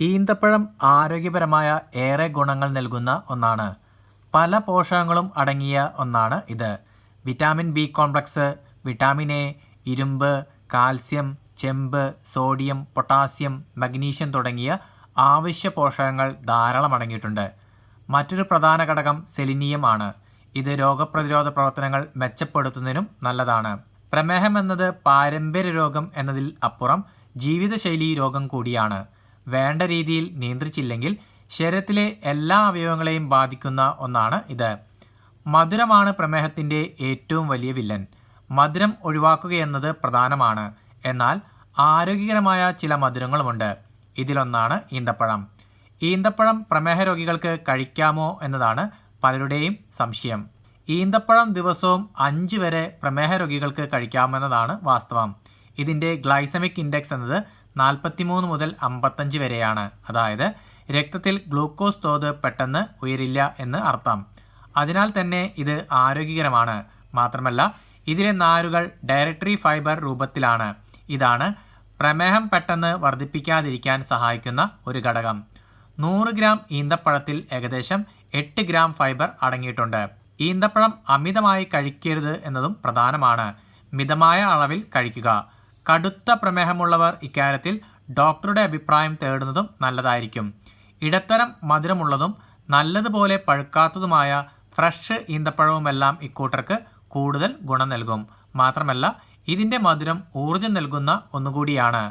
ഈന്തപ്പഴം ആരോഗ്യപരമായ ഏറെ ഗുണങ്ങൾ നൽകുന്ന ഒന്നാണ്. പല പോഷകങ്ങളും അടങ്ങിയ ഒന്നാണ് ഇത്. Vitamin B complex vitamin A ഇരുമ്പ് കാൽസ്യം ചെമ്പ് സോഡിയം പൊട്ടാസ്യം മഗ്നീഷ്യം തുടങ്ങിയ ആവശ്യ പോഷകങ്ങൾ ധാരാളം അടങ്ങിയിട്ടുണ്ട്. മറ്റൊരു പ്രധാന ഘടകം സെലിനിയം ആണ്. ഇത് രോഗപ്രതിരോധ പ്രവർത്തനങ്ങൾ മെച്ചപ്പെടുത്തുന്നതിനും നല്ലതാണ്. പ്രമേഹം എന്നത് പാരമ്പര്യ രോഗം എന്നതിൽ അപ്പുറം ജീവിതശൈലി രോഗം കൂടിയാണ്. വേണ്ട രീതിയിൽ നിയന്ത്രിച്ചില്ലെങ്കിൽ ശരീരത്തിലെ എല്ലാ അവയവങ്ങളെയും ബാധിക്കുന്ന ഒന്നാണ് ഇത്. മധുരമാണ് പ്രമേഹത്തിന്റെ ഏറ്റവും വലിയ വില്ലൻ. മധുരം ഒഴിവാക്കുകയെന്നത് പ്രധാനമാണ്. എന്നാൽ ആരോഗ്യകരമായ ചില മധുരങ്ങളുമുണ്ട്. ഇതിലൊന്നാണ് ഈന്തപ്പഴം. ഈന്തപ്പഴം പ്രമേഹ രോഗികൾക്ക് കഴിക്കാമോ എന്നതാണ് പലരുടെയും സംശയം. ഈന്തപ്പഴം ദിവസവും അഞ്ച് വരെ പ്രമേഹ രോഗികൾക്ക് കഴിക്കാമെന്നതാണ് വാസ്തവം. ഇതിന്റെ ഗ്ലൈസമിക് ഇൻഡെക്സ് എന്നത് നാൽപ്പത്തിമൂന്ന് മുതൽ അമ്പത്തഞ്ച് വരെയാണ്. അതായത് രക്തത്തിൽ ഗ്ലൂക്കോസ് തോത് പെട്ടെന്ന് ഉയരില്ല എന്ന് അർത്ഥം. അതിനാൽ തന്നെ ഇത് ആരോഗ്യകരമാണ്. മാത്രമല്ല ഇതിലെ നാരുകൾ ഡയറക്ടറി ഫൈബർ രൂപത്തിലാണ്. ഇതാണ് പ്രമേഹം പെട്ടെന്ന് വർദ്ധിപ്പിക്കാതിരിക്കാൻ സഹായിക്കുന്ന ഒരു ഘടകം. നൂറ് ഗ്രാം ഈന്തപ്പഴത്തിൽ ഏകദേശം എട്ട് ഗ്രാം ഫൈബർ അടങ്ങിയിട്ടുണ്ട്. ഈന്തപ്പഴം അമിതമായി കഴിക്കരുത് എന്നതും പ്രധാനമാണ്. മിതമായ അളവിൽ കഴിക്കുക. കടുത്ത പ്രമേഹമുള്ളവർ ഇക്കാര്യത്തിൽ ഡോക്ടറുടെ അഭിപ്രായം തേടുന്നതും നല്ലതായിരിക്കും. ഇടത്തരം മധുരമുള്ളതും നല്ലതുപോലെ പഴുക്കാത്തതുമായ ഫ്രഷ് ഈന്തപ്പഴവുമെല്ലാം ഇക്കൂട്ടർക്ക് കൂടുതൽ ഗുണം നൽകും. മാത്രമല്ല ഇതിന്റെ മധുരം ഊർജം നൽകുന്ന ഒന്നുകൂടിയാണ്.